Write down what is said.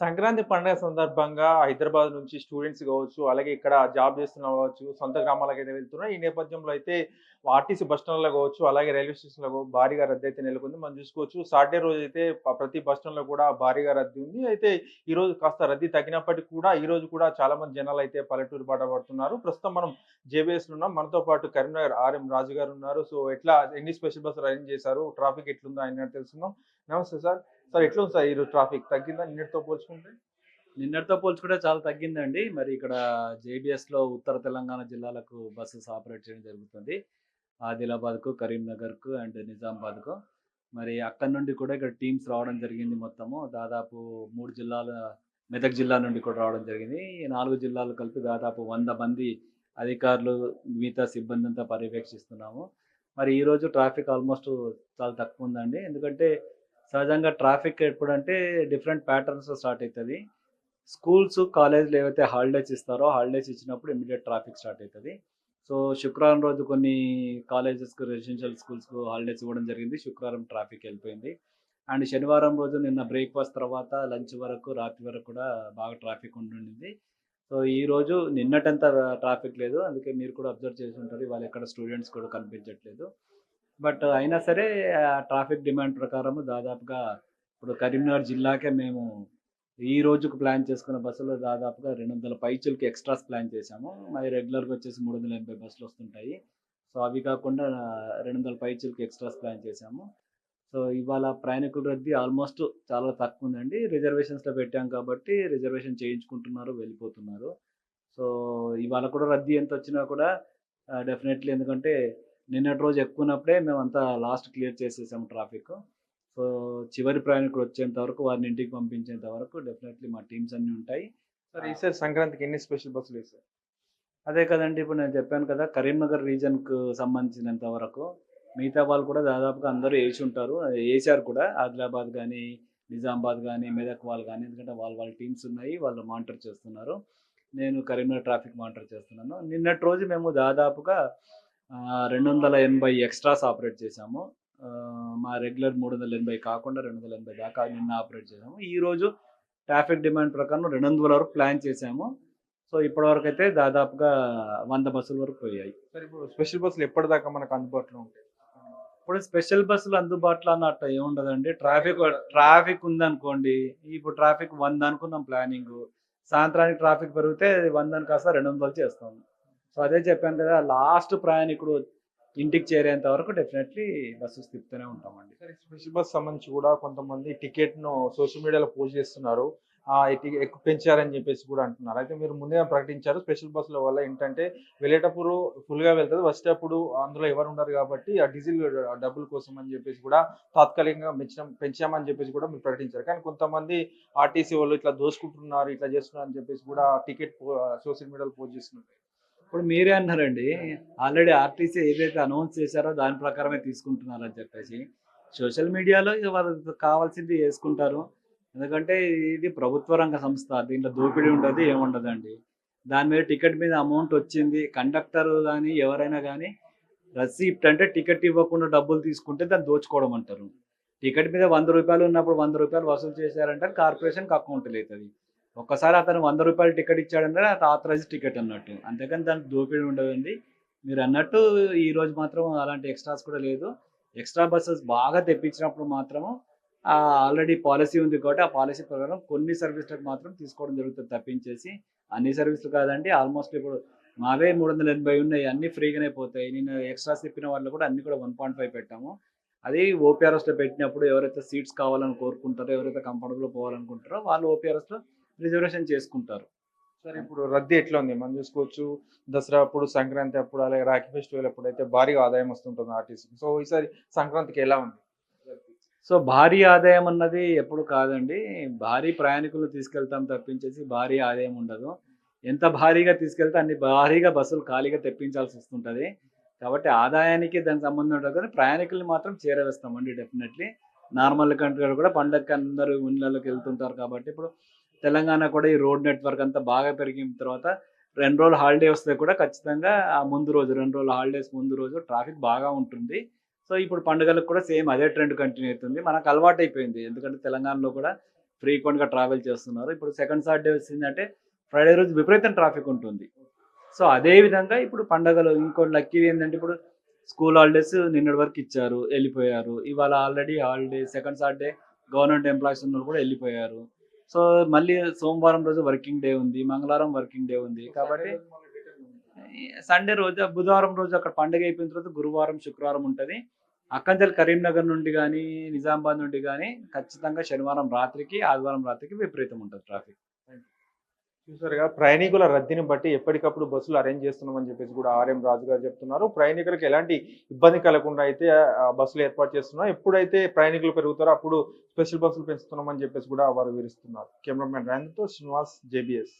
సంక్రాంతి పండుగ సందర్భంగా హైదరాబాద్ నుంచి స్టూడెంట్స్ కావచ్చు, అలాగే ఇక్కడ జాబ్ చేస్తున్న కావచ్చు, సొంత అయితే వెళ్తున్నారు. ఈ నేపథ్యంలో అయితే ఆర్టీసీ బస్ స్టాండ్‌లో కావచ్చు, అలాగే రైల్వే స్టేషన్‌లో భారీగా రద్దీ అయితే నెలకొంది. మనం చూసుకోవచ్చు సాటర్డే రోజు అయితే ప్రతి బస్ స్టాండ్‌లో కూడా భారీగా రద్దీ ఉంది. అయితే ఈరోజు కాస్త రద్దీ తగ్గినప్పటికీ కూడా ఈ రోజు కూడా చాలా మంది అయితే పల్లెటూరు బాట పడుతున్నారు. ప్రస్తుతం మనం జేబీఎస్‌లో ఉన్నాం. మనతో పాటు కరీంనగర్ ఆర్ఎం రాజు గారు ఉన్నారు. సో ఎట్లా ఎన్ని స్పెషల్ బస్సులు అరేంజ్ చేశారు? ట్రాఫిక్ ఎట్లుందో ఆయన తెలుసుకుందాం. నమస్తే సార్. సార్ ఎట్లుంది సార్ ఈరోజు ట్రాఫిక్ తగ్గిందా నిన్నటితో పోల్చుకుంటే? నిన్నటితో పోల్చుకుంటే చాలా తగ్గిందండి. మరి ఇక్కడ జేబీఎస్‌లో ఉత్తర తెలంగాణ జిల్లాలకు బస్సెస్ ఆపరేట్ చేయడం జరుగుతుంది. ఆదిలాబాద్‌కు, కరీంనగర్‌కు అండ్ నిజామాబాద్‌కు. మరి అక్కడి నుండి కూడా ఇక్కడ టీమ్స్ రావడం జరిగింది మొత్తము. దాదాపు మూడు జిల్లాల మెదక్ జిల్లా నుండి కూడా రావడం జరిగింది. ఈ నాలుగు జిల్లాలు కలిపి దాదాపు వంద మంది అధికారులు, మిగతా సిబ్బందంతా పర్యవేక్షిస్తున్నాము. మరి ఈరోజు ట్రాఫిక్ ఆల్మోస్ట్ చాలా తక్కువ ఉందండి ఎందుకంటే సహజంగా ట్రాఫిక్ ఎప్పుడంటే డిఫరెంట్ ప్యాటర్న్స్ స్టార్ట్ అవుతుంది స్కూల్స్, కాలేజ్‌లు ఏవైతే హాలిడేస్ ఇస్తారో హాలిడేస్ ఇచ్చినప్పుడు ఇమీడియట్ ట్రాఫిక్ స్టార్ట్ అవుతుంది సో శుక్రవారం రోజు కొన్ని కాలేజెస్‌కు, రెసిడెన్షియల్ స్కూల్స్‌కు హాలిడేస్ ఇవ్వడం జరిగింది. శుక్రవారం ట్రాఫిక్ వెళ్ళిపోయింది. అండ్ శనివారం రోజు నిన్న బ్రేక్‌ఫాస్ట్ తర్వాత లంచ్ వరకు రాత్రి వరకు కూడా బాగా ట్రాఫిక్ ఉండుండింది. సో ఈరోజు నిన్నటంత ట్రాఫిక్ లేదు. అందుకే మీరు కూడా అబ్జర్వ్ చేసి ఉంటారు. ఇవాళ ఎక్కడ స్టూడెంట్స్ కూడా కనిపించట్లేదు. బట్ అయినా సరే ట్రాఫిక్ డిమాండ్ ప్రకారం దాదాపుగా ఇప్పుడు కరీంనగర్ జిల్లాకే మేము ఈ రోజుకు ప్లాన్ చేసుకున్న బస్సులు దాదాపుగా రెండు వందల పైచులకి ఎక్స్‌ట్రాస్ ప్లాన్ చేశాము. మరి రెగ్యులర్‌గా వచ్చేసి 380 బస్సులు వస్తుంటాయి. సో అవి కాకుండా రెండు వందల పైచులకి ఎక్స్‌ట్రాస్ ప్లాన్ చేశాము. సో ఇవాళ ప్రయాణికుల రద్దీ ఆల్మోస్ట్ చాలా తక్కువ ఉందండి రిజర్వేషన్స్‌లో పెట్టాం కాబట్టి రిజర్వేషన్ చేయించుకుంటున్నారు, వెళ్ళిపోతున్నారు. సో ఇవాళ కూడా రద్దీ ఎంత వచ్చినా కూడా డెఫినెట్‌లీ ఎందుకంటే నిన్నటి రోజు ఎక్కువున్నప్పుడే మేమంతా లాస్ట్ క్లియర్ చేసేసాము ట్రాఫిక్. సో చివరి ప్రయాణికుడు వచ్చేంత వరకు వారిని ఇంటికి పంపించేంత వరకు డెఫినెట్‌లీ మా టీమ్స్ అన్నీ ఉంటాయి. సార్ ఈసారి సంక్రాంతికి ఎన్ని స్పెషల్ బస్సులు వేశారు? అదే కదండీ! ఇప్పుడు నేను చెప్పాను కదా! కరీంనగర్ రీజియన్‌కు సంబంధించినంత వరకు మిగతా వాళ్ళు కూడా దాదాపుగా అందరూ ఏసుంటారు. ఏశారు కూడా. ఆదిలాబాద్ గానీ, నిజామాబాద్ గానీ, మెదక్ వాళ్ళు గానీ ఎందుకంటే వాళ్ళ వాళ్ళ టీమ్స్ ఉన్నాయి. వాళ్ళు మానిటర్ చేస్తున్నారు. నేను కరీంనగర్ ట్రాఫిక్ మానిటర్ చేస్తున్నాను. నిన్నటి రోజు మేము దాదాపుగా ఆహ్, 280 ఎక్స్‌ట్రాస్ ఆపరేట్ చేశాము. మా రెగ్యులర్ 380 కాకుండా 280 దాకా నిన్న ఆపరేట్ చేశాము. ఈరోజు ట్రాఫిక్ డిమాండ్ ప్రకారం 200 వరకు ప్లాన్ చేశాము. సో ఇప్పటివరకైతే దాదాపుగా 100 బస్సుల వరకు పోయాయి. సార్ ఇప్పుడు స్పెషల్ బస్సులు ఎప్పటిదాకా మనకు అందుబాటులో ఉంటాయి? ఇప్పుడు స్పెషల్ బస్సులు అందుబాటులో అన్నట్టు ఏముండదండి. ట్రాఫిక్ ట్రాఫిక్ ఉందనుకోండి. ఇప్పుడు ట్రాఫిక్ 100 అనుకున్నాం ప్లానింగు. సాయంత్రానికి ట్రాఫిక్ పెరిగితే 100 కాస్త 200 చేస్తాం. సో అదే చెప్పాను కదా! లాస్ట్ ప్రయాణికుడు ఇంటికి చేరేంత వరకు డెఫినెట్‌లీ బస్సెస్ తిప్పుతూనే ఉంటామండి. సార్ స్పెషల్ బస్ సంబంధించి కూడా కొంతమంది టికెట్ను సోషల్ మీడియాలో పోస్ట్ చేస్తున్నారు. ఎక్కువ పెంచారని చెప్పేసి కూడా అంటున్నారు. అయితే మీరు ముందుగా ప్రకటించారు. స్పెషల్ బస్సుల వల్ల ఏంటంటే వెళ్ళేటప్పుడు ఫుల్‌గా వెళ్తుంది వచ్చేటప్పుడు అందులో ఎవరు ఉండరు కాబట్టి ఆ డీజిల్ డబ్బుల కోసం అని చెప్పేసి కూడా తాత్కాలికంగా పెంచడం పెంచామని చెప్పేసి కూడా మీరు ప్రకటించారు. కానీ కొంతమంది ఆర్టీసీ వాళ్ళు ఇట్లా దోసుకుంటున్నారు, ఇట్లా చేస్తున్నారు అని చెప్పేసి కూడా టికెట్ సోషల్ మీడియాలో పోస్ట్ చేస్తున్నారు. ఇప్పుడు మీరే అన్నారండి. ఆల్రెడీ ఆర్టీసీ ఏదైతే అనౌన్స్ చేశారో దాని ప్రకారమే తీసుకుంటున్నారని చెప్పేసి. సోషల్ మీడియాలో వాళ్ళు వాళ్ళకి కావాల్సింది వేసుకుంటారు ఎందుకంటే ఇది ప్రభుత్వ రంగ సంస్థ. దీంట్లో దోపిడీ ఉండదు, ఏముండదండి. దాని మీద టికెట్ మీద అమౌంట్ వచ్చింది. కండక్టర్ కానీ ఎవరైనా కానీ రసీప్ట్ అంటే టికెట్ ఇవ్వకుండా డబ్బులు తీసుకుంటే దాన్ని దోచుకోవడం అంటారు. టికెట్ మీద వంద రూపాయలు ఉన్నప్పుడు వంద రూపాయలు వసూలు చేశారంటే కార్పొరేషన్‌కి అకౌంట్లు అవుతుంది ఒక్కసారి అతను వంద రూపాయలు టికెట్ ఇచ్చాడంటే అది ఆథరైజ్ టికెట్ అన్నట్టు. అంతేకాని దానికి దోపిడీ ఉండదండి. మీరన్నట్టు ఈరోజు మాత్రం అలాంటి ఎక్స్‌ట్రాస్ కూడా లేదు. ఎక్స్‌ట్రా బస్సెస్ బాగా తెప్పించినప్పుడు మాత్రము ఆల్రెడీ పాలసీ ఉంది కాబట్టి ఆ పాలసీ ప్రకారం కొన్ని సర్వీస్‌లకు మాత్రం తీసుకోవడం జరుగుతుంది తప్పించేసి అన్ని సర్వీసులు కాదండి. ఆల్మోస్ట్ ఇప్పుడు మావే 380 ఉన్నాయి. అన్నీ ఫ్రీగానే పోతాయి. నేను ఎక్స్ట్రా చెప్పిన వాళ్ళు కూడా అన్నీ కూడా 1.5 పెట్టాము. అది ఓపీఆర్ఎస్‌లో పెట్టినప్పుడు ఎవరైతే సీట్స్ కావాలని కోరుకుంటారో, ఎవరైతే కంఫర్టబుల్ పోవాలనుకుంటారో వాళ్ళు ఓపీఆర్ఎస్‌లో రిజర్వేషన్ చేసుకుంటారు. సార్ ఇప్పుడు రద్దీ ఎట్లా ఉంది? మనం చూసుకోవచ్చు దసరా అప్పుడు, సంక్రాంతి అప్పుడు, అలాగే రాఖీ ఫెస్టివల్ అప్పుడు అయితే భారీగా ఆదాయం వస్తుంటుంది ఆర్టీసీకి. సో ఈసారి సంక్రాంతికి ఎలా ఉంది? సో భారీ ఆదాయం అన్నది ఎప్పుడు కాదండి. భారీ ప్రయాణికులను తీసుకెళ్తాం తప్పించేసి భారీ ఆదాయం ఉండదు. ఎంత భారీగా తీసుకెళ్తే అన్ని భారీగా బస్సులు ఖాళీగా తెప్పించాల్సి వస్తుంటది. కాబట్టి ఆదాయానికి దానికి సంబంధం ఉండదు కానీ ప్రయాణికుల్ని మాత్రం చేరవేస్తామండి డెఫినెట్‌లీ. నార్మల్ కంటే కూడా పండగకి అందరూ ఇళ్ళలోకి వెళ్తుంటారు కాబట్టి ఇప్పుడు తెలంగాణ కూడా ఈ రోడ్ నెట్వర్క్ అంతా బాగా పెరిగిన తర్వాత రెండు రోజులు హాలిడే వస్తే కూడా ఖచ్చితంగా ఆ ముందు రోజు రెండు రోజులు హాలిడేస్ ముందు రోజు ట్రాఫిక్ బాగా ఉంటుంది. సో ఇప్పుడు పండుగలకు కూడా సేమ్ అదే ట్రెండ్ కంటిన్యూ అవుతుంది. మనకు అలవాటైపోయింది. ఎందుకంటే తెలంగాణలో కూడా ఫ్రీక్వెంట్గా ట్రావెల్ చేస్తున్నారు ఇప్పుడు సెకండ్ సాటర్డే వచ్చిందంటే ఫ్రైడే రోజు విపరీతం ట్రాఫిక్ ఉంటుంది సో అదే విధంగా ఇప్పుడు పండగలు ఇంకో లక్కీ ఏంటంటే ఇప్పుడు స్కూల్ హాలిడేస్ నిన్నటి వరకు ఇచ్చారు వెళ్ళిపోయారు ఇవాళ already holiday second Saturday government employees ఉన్న కూడా వెళ్ళిపోయారు సో మళ్ళీ సోమవారం రోజు వర్కింగ్ డే ఉంది మంగళవారం వర్కింగ్ డే ఉంది కాబట్టి సండే రోజు బుధవారం రోజు అక్కడ పండుగ అయిపోయిన తర్వాత గురువారం శుక్రవారం ఉంటుంది. అక్కంచెల్ కరీంనగర్ నుండి కానీ నిజామాబాద్ నుండి కానీ ఖచ్చితంగా శనివారం రాత్రికి ఆదివారం రాత్రికి విపరీతం ఉంటుంది ట్రాఫిక్. చూసారుగా ప్రయాణికుల రద్దీని బట్టి ఎప్పటికప్పుడు బస్సులు అరేంజ్ చేస్తున్నామని చెప్పేసి కూడా ఆర్ఎం రాజు గారు చెప్తున్నారు. ప్రయాణికులకు ఎలాంటి ఇబ్బంది కలగకుండా అయితే ఆ, బస్సులు ఏర్పాటు చేస్తున్నాం. ఎప్పుడైతే ప్రయాణికులు పెరుగుతారో అప్పుడు స్పెషల్ బస్సులు పెంచుతున్నామని చెప్పేసి కూడా వారు వివరిస్తున్నారు. కెమెరామెన్ ర్యాంతో శ్రీనివాస్ జేబీఎస్.